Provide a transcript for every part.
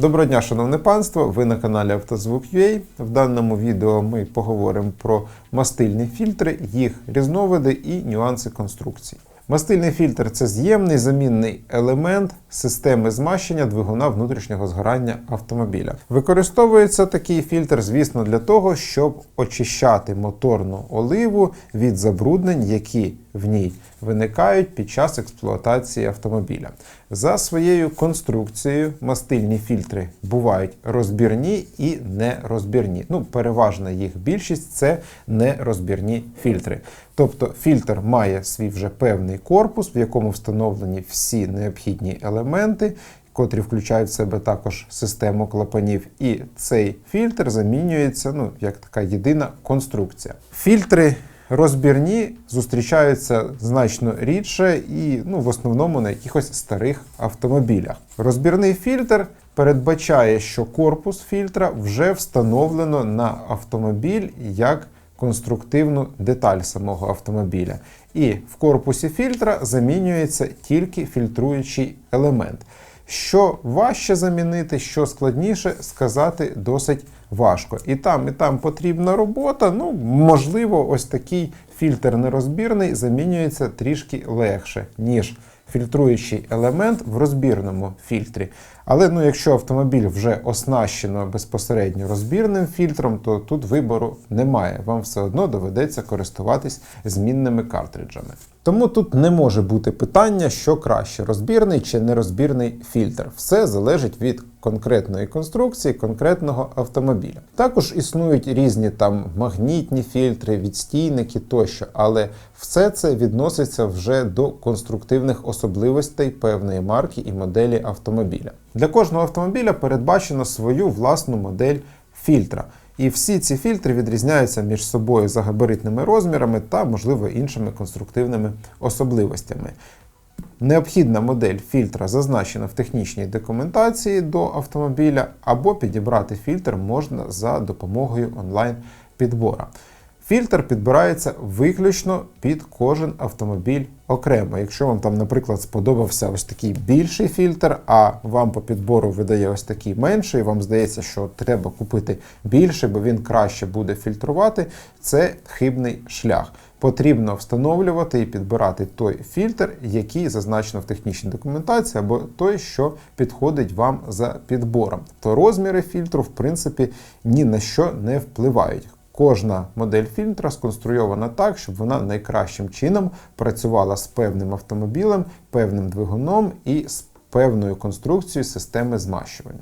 Доброго дня, шановне панство! Ви на каналі Автозвук.ua. В даному відео ми поговоримо про мастильні фільтри, їх різновиди і нюанси конструкції. Мастильний фільтр це з'ємний замінний елемент системи змащення двигуна внутрішнього згорання автомобіля. Використовується такий фільтр, звісно, для того, щоб очищати моторну оливу від забруднень, які в ній виникають під час експлуатації автомобіля. За своєю конструкцією мастильні фільтри бувають розбірні і нерозбірні. Ну, переважна їх більшість це нерозбірні фільтри. Тобто фільтр має свій вже певний корпус, в якому встановлені всі необхідні елементи. Котрі включають в себе також систему клапанів, і цей фільтр замінюється ну, як така єдина конструкція. Фільтри розбірні зустрічаються значно рідше і ну, в основному на якихось старих автомобілях. Розбірний фільтр передбачає, що корпус фільтра вже встановлено на автомобіль як конструктивну деталь самого автомобіля. І в корпусі фільтра замінюється тільки фільтруючий елемент. Що важче замінити, що складніше сказати досить важко. І там, і там потрібна робота. Ну, можливо, ось такий фільтр нерозбірний замінюється трішки легше, ніж фільтруючий елемент в розбірному фільтрі. Але ну, якщо автомобіль вже оснащено безпосередньо розбірним фільтром, то тут вибору немає. Вам все одно доведеться користуватись змінними картриджами. Тому тут не може бути питання, що краще розбірний чи нерозбірний фільтр. Все залежить від конкретної конструкції, конкретного автомобіля. Також існують різні там магнітні фільтри, відстійники тощо, але все це відноситься вже до конструктивних особливостей певної марки і моделі автомобіля. Для кожного автомобіля передбачено свою власну модель фільтра. І всі ці фільтри відрізняються між собою за габаритними розмірами та, можливо, іншими конструктивними особливостями. Необхідна модель фільтра зазначена в технічній документації до автомобіля, або підібрати фільтр можна за допомогою онлайн-підбора. Фільтр підбирається виключно під кожен автомобіль окремо. Якщо вам там, наприклад, сподобався ось такий більший фільтр, а вам по підбору видає ось такий менший, вам здається, що треба купити більший, бо він краще буде фільтрувати, це хибний шлях. Потрібно встановлювати і підбирати той фільтр, який зазначено в технічній документації, або той, що підходить вам за підбором. То розміри фільтру, в принципі, ні на що не впливають. Кожна модель фільтра сконструйована так, щоб вона найкращим чином працювала з певним автомобілем, певним двигуном і з певною конструкцією системи змащування.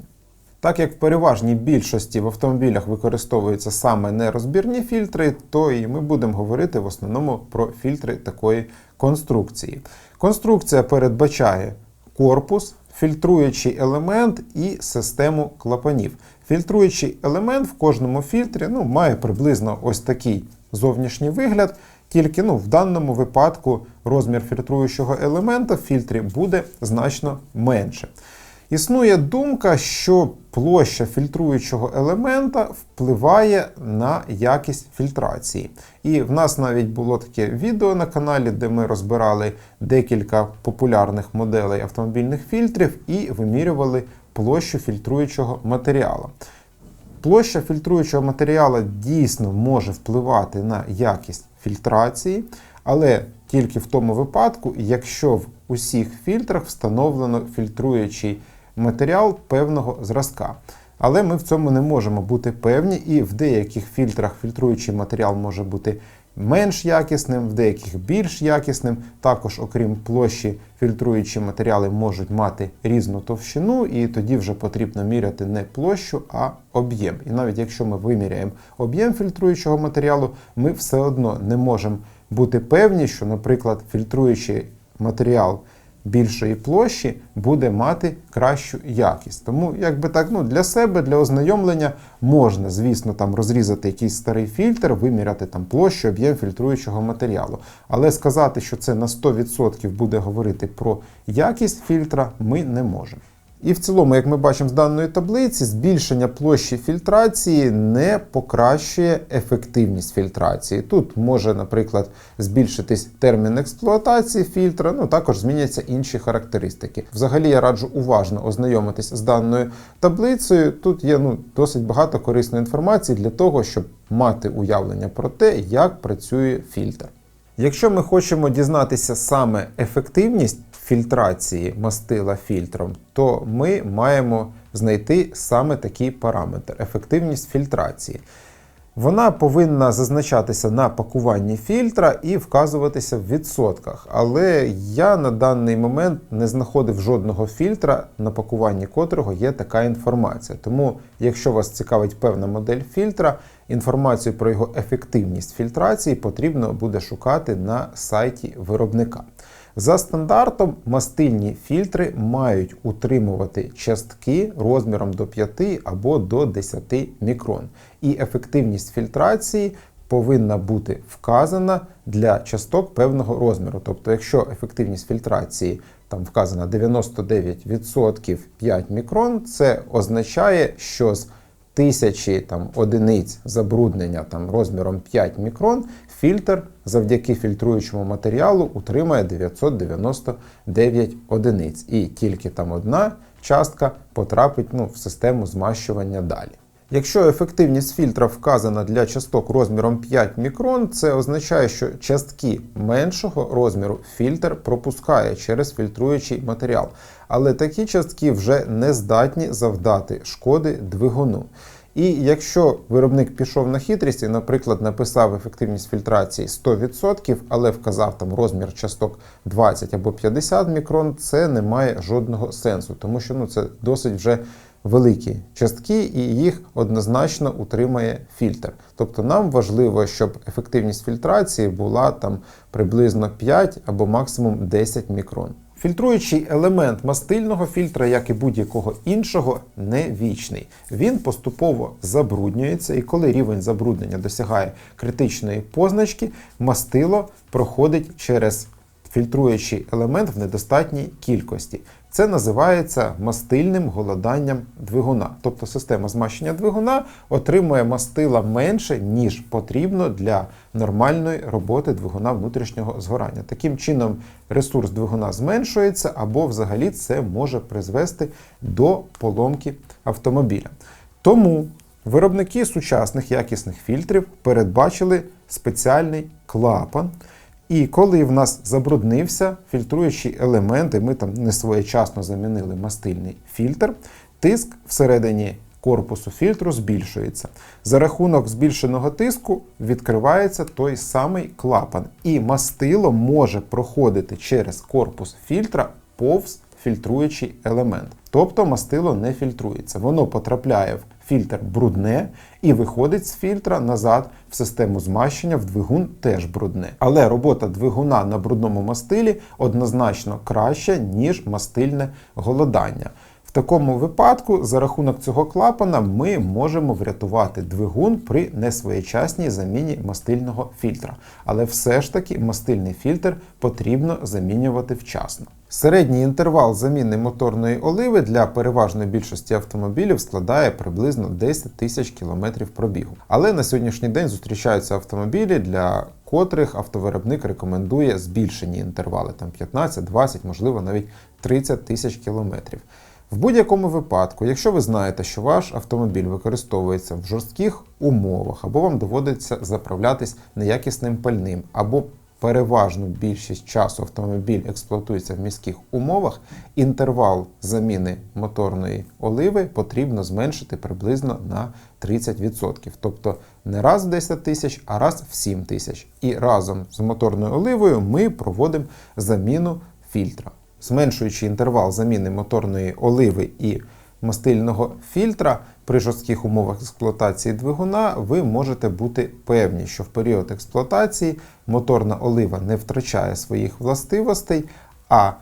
Так як в переважній більшості в автомобілях використовуються саме нерозбірні фільтри, то і ми будемо говорити в основному про фільтри такої конструкції. Конструкція передбачає корпус, фільтруючий елемент і систему клапанів. Фільтруючий елемент в кожному фільтрі ну, має приблизно ось такий зовнішній вигляд. Тільки ну, в даному випадку розмір фільтруючого елемента в фільтрі буде значно менше. Існує думка, що площа фільтруючого елемента впливає на якість фільтрації. І в нас навіть було таке відео на каналі, де ми розбирали декілька популярних моделей автомобільних фільтрів і вимірювали площу фільтруючого матеріалу. Площа фільтруючого матеріалу дійсно може впливати на якість фільтрації, але тільки в тому випадку, якщо в усіх фільтрах встановлено фільтруючий матеріал певного зразка. Але ми в цьому не можемо бути певні, і в деяких фільтрах фільтруючий матеріал може бути менш якісним, в деяких більш якісним. Також, окрім площі, фільтруючі матеріали можуть мати різну товщину, і тоді вже потрібно міряти не площу, а об'єм. І навіть якщо ми виміряємо об'єм фільтруючого матеріалу, ми все одно не можемо бути певні, що, наприклад, фільтруючий матеріал більшої площі буде мати кращу якість. Тому, якби так, ну для себе, для ознайомлення можна, звісно, там розрізати якийсь старий фільтр, виміряти там площу, об'єм фільтруючого матеріалу. Але сказати, що це на 100% буде говорити про якість фільтра, ми не можемо. І в цілому, як ми бачимо з даної таблиці, збільшення площі фільтрації не покращує ефективність фільтрації. Тут може, наприклад, збільшитись термін експлуатації фільтра, ну також зміняться інші характеристики. Взагалі я раджу уважно ознайомитись з даною таблицею. Тут є ну, досить багато корисної інформації для того, щоб мати уявлення про те, як працює фільтр. Якщо ми хочемо дізнатися саме ефективність фільтрації мастила фільтром, то ми маємо знайти саме такий параметр ефективність фільтрації. Вона повинна зазначатися на пакуванні фільтра і вказуватися в відсотках. Але я на даний момент не знаходив жодного фільтра, на пакуванні котрого є така інформація. Тому, якщо вас цікавить певна модель фільтра, інформацію про його ефективність фільтрації потрібно буде шукати на сайті виробника. За стандартом, мастильні фільтри мають утримувати частки розміром до 5 або до 10 мікрон. І ефективність фільтрації повинна бути вказана для часток певного розміру. Тобто, якщо ефективність фільтрації там вказана 99% 5 мікрон, це означає, що з тисячі там, одиниць забруднення там, розміром 5 мікрон, фільтр завдяки фільтруючому матеріалу утримає 999 одиниць. І тільки там одна частка потрапить ну, в систему змащування далі. Якщо ефективність фільтра вказана для часток розміром 5 мікрон, це означає, що частки меншого розміру фільтр пропускає через фільтруючий матеріал. Але такі частки вже не здатні завдати шкоди двигуну. І якщо виробник пішов на хитрість і, наприклад, написав ефективність фільтрації 100%, але вказав там розмір часток 20 або 50 мікрон, це не має жодного сенсу, тому що ну, це досить вже великі частки, і їх однозначно утримає фільтр. Тобто нам важливо, щоб ефективність фільтрації була там приблизно 5 або максимум 10 мікрон. Фільтруючий елемент мастильного фільтра, як і будь-якого іншого, не вічний. Він поступово забруднюється, і коли рівень забруднення досягає критичної позначки, мастило проходить через фільтруючий елемент в недостатній кількості. Це називається мастильним голоданням двигуна. Тобто система змащення двигуна отримує мастила менше, ніж потрібно для нормальної роботи двигуна внутрішнього згорання. Таким чином, ресурс двигуна зменшується, або взагалі це може призвести до поломки автомобіля. Тому виробники сучасних якісних фільтрів передбачили спеціальний клапан. І коли в нас забруднився фільтруючі елементи, ми там не своєчасно замінили мастильний фільтр, тиск всередині корпусу фільтру збільшується. За рахунок збільшеного тиску відкривається той самий клапан, і мастило може проходити через корпус фільтра повз фільтруючий елемент. Тобто мастило не фільтрується, воно потрапляє в фільтр брудне і виходить з фільтра назад в систему змащення, в двигун теж брудне. Але робота двигуна на брудному мастилі однозначно краща, ніж мастильне голодання. В такому випадку, за рахунок цього клапана, ми можемо врятувати двигун при несвоєчасній заміні мастильного фільтра. Але все ж таки мастильний фільтр потрібно замінювати вчасно. Середній інтервал заміни моторної оливи для переважної більшості автомобілів складає приблизно 10 тисяч кілометрів пробігу. Але на сьогоднішній день зустрічаються автомобілі, для котрих автовиробник рекомендує збільшені інтервали там 15, 20, можливо навіть 30 тисяч кілометрів. В будь-якому випадку, якщо ви знаєте, що ваш автомобіль використовується в жорстких умовах, або вам доводиться заправлятись неякісним пальним, або переважну більшість часу автомобіль експлуатується в міських умовах, інтервал заміни моторної оливи потрібно зменшити приблизно на 30%. Тобто не раз в 10 тисяч, а раз в 7 тисяч. І разом з моторною оливою ми проводимо заміну фільтра. Зменшуючи інтервал заміни моторної оливи і мастильного фільтра при жорстких умовах експлуатації двигуна, ви можете бути певні, що в період експлуатації моторна олива не втрачає своїх властивостей, а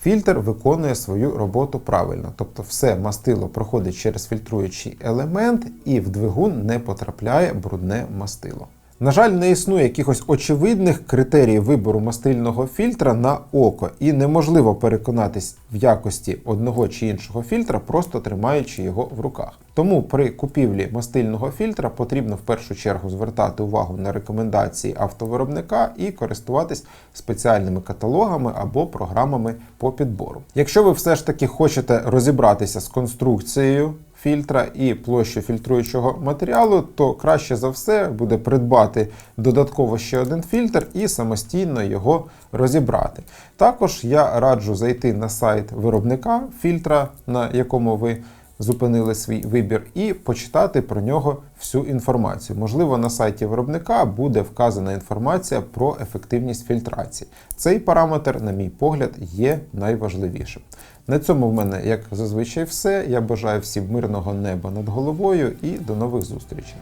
фільтр виконує свою роботу правильно. Тобто все мастило проходить через фільтруючий елемент і в двигун не потрапляє брудне мастило. На жаль, не існує якихось очевидних критеріїв вибору мастильного фільтра на око, і неможливо переконатись в якості одного чи іншого фільтра, просто тримаючи його в руках. Тому при купівлі мастильного фільтра потрібно в першу чергу звертати увагу на рекомендації автовиробника і користуватись спеціальними каталогами або програмами по підбору. Якщо ви все ж таки хочете розібратися з конструкцією фільтра і площу фільтруючого матеріалу, то краще за все буде придбати додатково ще один фільтр і самостійно його розібрати. Також я раджу зайти на сайт виробника фільтра, на якому ви зупинили свій вибір, і почитати про нього всю інформацію. Можливо, на сайті виробника буде вказана інформація про ефективність фільтрації. Цей параметр, на мій погляд, є найважливішим. На цьому в мене, як зазвичай, все. Я бажаю всім мирного неба над головою і до нових зустрічей.